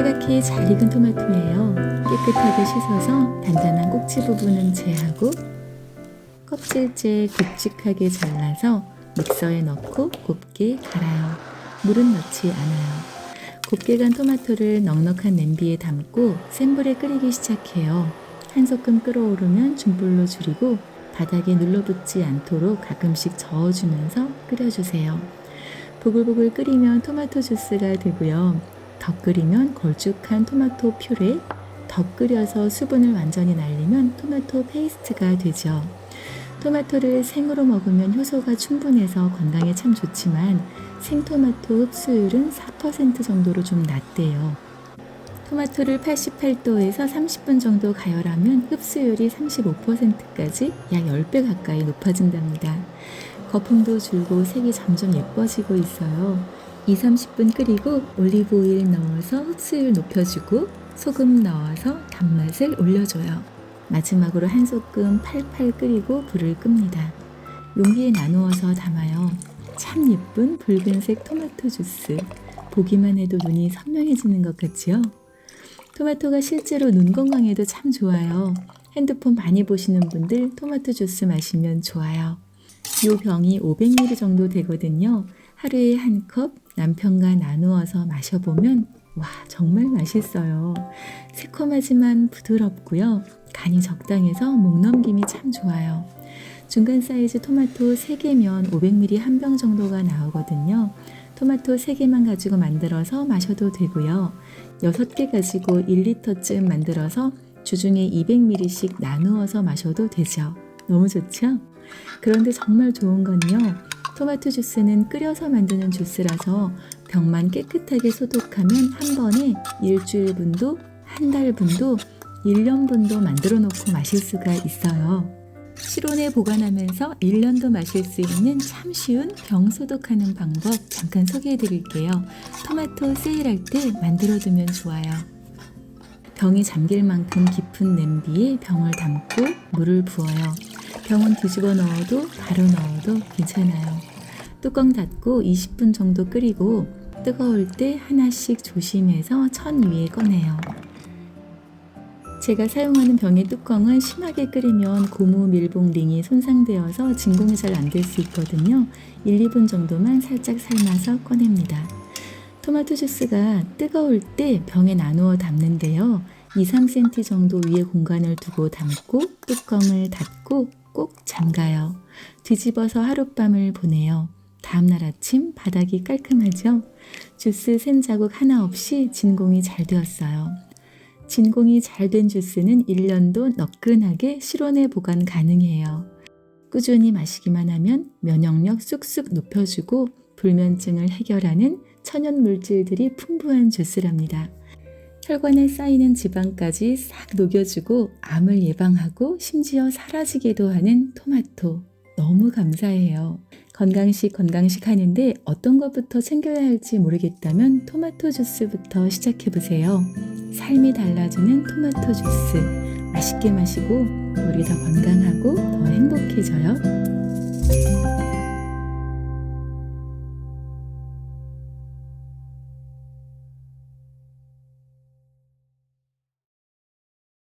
빨갛게 잘 익은 토마토예요. 깨끗하게 씻어서 단단한 꼭지 부분은 제하고 껍질째 굵직하게 잘라서 믹서에 넣고 곱게 갈아요. 물은 넣지 않아요. 곱게 간 토마토를 넉넉한 냄비에 담고 센 불에 끓이기 시작해요. 한 소끔 끓어오르면 중불로 줄이고 바닥에 눌러붙지 않도록 가끔씩 저어주면서 끓여주세요. 보글보글 끓이면 토마토 주스가 되고요. 더 끓이면 걸쭉한 토마토 퓨레, 더 끓여서 수분을 완전히 날리면 토마토 페이스트가 되죠. 토마토를 생으로 먹으면 효소가 충분해서 건강에 참 좋지만 생토마토 흡수율은 4% 정도로 좀 낮대요. 토마토를 88도에서 30분 정도 가열하면 흡수율이 35%까지 약 10배 가까이 높아진답니다. 거품도 줄고 색이 점점 예뻐지고 있어요. 2, 30분 끓이고 올리브 오일 넣어서 흡수율 높여주고 소금 넣어서 단맛을 올려줘요. 마지막으로 한 소끔 팔팔 끓이고 불을 끕니다. 용기에 나누어서 담아요. 참 예쁜 붉은색 토마토 주스. 보기만 해도 눈이 선명해지는 것 같지요? 토마토가 실제로 눈 건강에도 참 좋아요. 핸드폰 많이 보시는 분들 토마토 주스 마시면 좋아요. 요 병이 500ml 정도 되거든요. 하루에 한 컵 남편과 나누어서 마셔보면 와 정말 맛있어요. 새콤하지만 부드럽고요. 간이 적당해서 목 넘김이 참 좋아요. 중간 사이즈 토마토 3개면 500ml 한 병 정도가 나오거든요. 토마토 3개만 가지고 만들어서 마셔도 되고요. 6개 가지고 1리터쯤 만들어서 주중에 200ml씩 나누어서 마셔도 되죠. 너무 좋죠? 그런데 정말 좋은 건요. 토마토 주스는 끓여서 만드는 주스라서 병만 깨끗하게 소독하면 한 번에 일주일 분도, 한 달 분도, 1년 분도 만들어 놓고 마실 수가 있어요. 실온에 보관하면서 1년도 마실 수 있는 참 쉬운 병 소독하는 방법 잠깐 소개해 드릴게요. 토마토 세일할 때 만들어 두면 좋아요. 병이 잠길 만큼 깊은 냄비에 병을 담고 물을 부어요. 병은 뒤집어 넣어도 바로 넣어도 괜찮아요. 뚜껑 닫고 20분 정도 끓이고 뜨거울 때 하나씩 조심해서 천 위에 꺼내요. 제가 사용하는 병의 뚜껑은 심하게 끓이면 고무 밀봉 링이 손상되어서 진공이 잘 안 될 수 있거든요. 1, 2분 정도만 살짝 삶아서 꺼냅니다. 토마토 주스가 뜨거울 때 병에 나누어 담는데요. 2, 3cm 정도 위에 공간을 두고 담고 뚜껑을 닫고 꼭 잠가요. 뒤집어서 하룻밤을 보내요. 다음날 아침 바닥이 깔끔하죠? 주스 샌 자국 하나 없이 진공이 잘 되었어요. 진공이 잘 된 주스는 1년도 너끈하게 실온에 보관 가능해요. 꾸준히 마시기만 하면 면역력 쑥쑥 높여주고 불면증을 해결하는 천연 물질들이 풍부한 주스랍니다. 혈관에 쌓이는 지방까지 싹 녹여주고 암을 예방하고 심지어 사라지기도 하는 토마토. 너무 감사해요. 건강식 건강식 하는데 어떤 것부터 챙겨야 할지 모르겠다면 토마토 주스부터 시작해 보세요. 삶이 달라지는 토마토 주스. 맛있게 마시고 우리 더 건강하고 더 행복해져요.